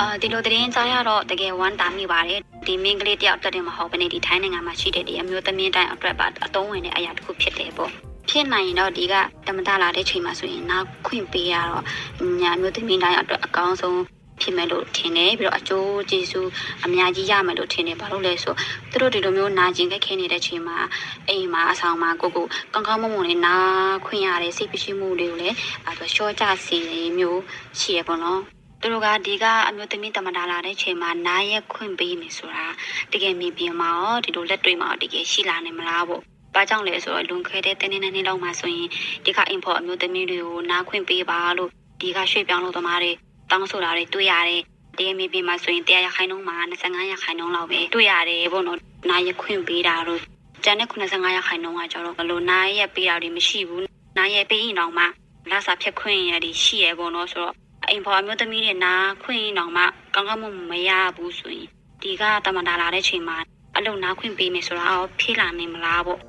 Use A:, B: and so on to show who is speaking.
A: အာဒီလိုသတင်းကြားရတော့တကယ်ဝမ်းတာမိပါတယ်ဒီမင်းကလေးတယောက်တက်တယ်မဟုတ်ဘဲနဲ့ဒီထိုင်းနိုင်ငံမှာရှိတဲ့ဒီအမျိုးသမီးတိုင်းအတွက်ပါအတုံးဝင်တဲ့အရာတစ်ခုဖြစ်တယ်ပေါ့ဖြစ်နိုင်ရင်တော့ဒီကတမတလာတဲ့ချိန်မှာဆိုရင်နောက်ခွင့်ပေးရတော့ညာမျိုးသမီးတိုင်းအတွက်အကောင်းဆုံးဖြစ်မယ်လို့ထင်တယ်ပြီးတော့အကျိုးကျေးဇူးအများကြီးရမယ်လို့ထင်တယ်ဘာလို့လဲဆိုသူတို့ဒီလိုမျိုးနာကျင်ခက်ခဲနေတဲ့ချိန်မှာအိမ်မှာအဆောင်မှာကိုကိုကောင်းကောင်းမွန်မွန်လေးနာခွင့်ရတဲ့စိတ်ပရှိမှုတွေကိုလည်းအဲဒါရှော့ကြစီမျိုးရှိရပေါ့နော် သူတို့ကဒီကအမျိုးသမီးတမန်တာလာတဲ့ချိန်မှာနားရက်ခွင့်ပေးမယ်ဆိုတာတကယ်မြင်ပြင်မှာရောဒီလိုလက်တွေ့မှာရောတကယ်ရှိလာနိုင်မလားပေါ့။ဘာကြောင့်လဲဆိုတော့လွန်ခဲ့တဲ့တင်းတင်းနဲ့လောက်မှဆိုရင်ဒီက import အမျိုးသမီးတွေကိုနားခွင့်ပေးပါလို့ဒီကရွှေ့ပြောင်းလို့သမားတွေတောင်းဆိုတာတွေတွေ့ရတယ်။တကယ်မြင်ပြင်မှာဆိုရင်တရားရခိုင်နှုန်းမှာ25ရခိုင်နှုန်းလောက်ပဲတွေ့ရတယ်ပေါ့နော်။နားရက်ခွင့်ပေးတာလို့ကျန်တဲ့85ရခိုင်နှုန်းကကျတော့ဘလို့နားရက်ပေးတာတွေမရှိဘူး။နားရက်ပေးရင်တော့မှလာစာဖြတ်ခွင့်ရည်ရှိရပေါ့နော်ဆိုတော့ အိမ်ဖော်အမျိုးသမီးတွေနာခွင့်အောင်မှကောင်းကောင်းမွန်မွန်မရဘူးဆိုရင်ဒီကတမန်တာလာတဲ့ချိန်မှာအလုံနာခွင့်ပေးမယ်ဆိုတာရောဖေးလာနိုင်မလားပေါ့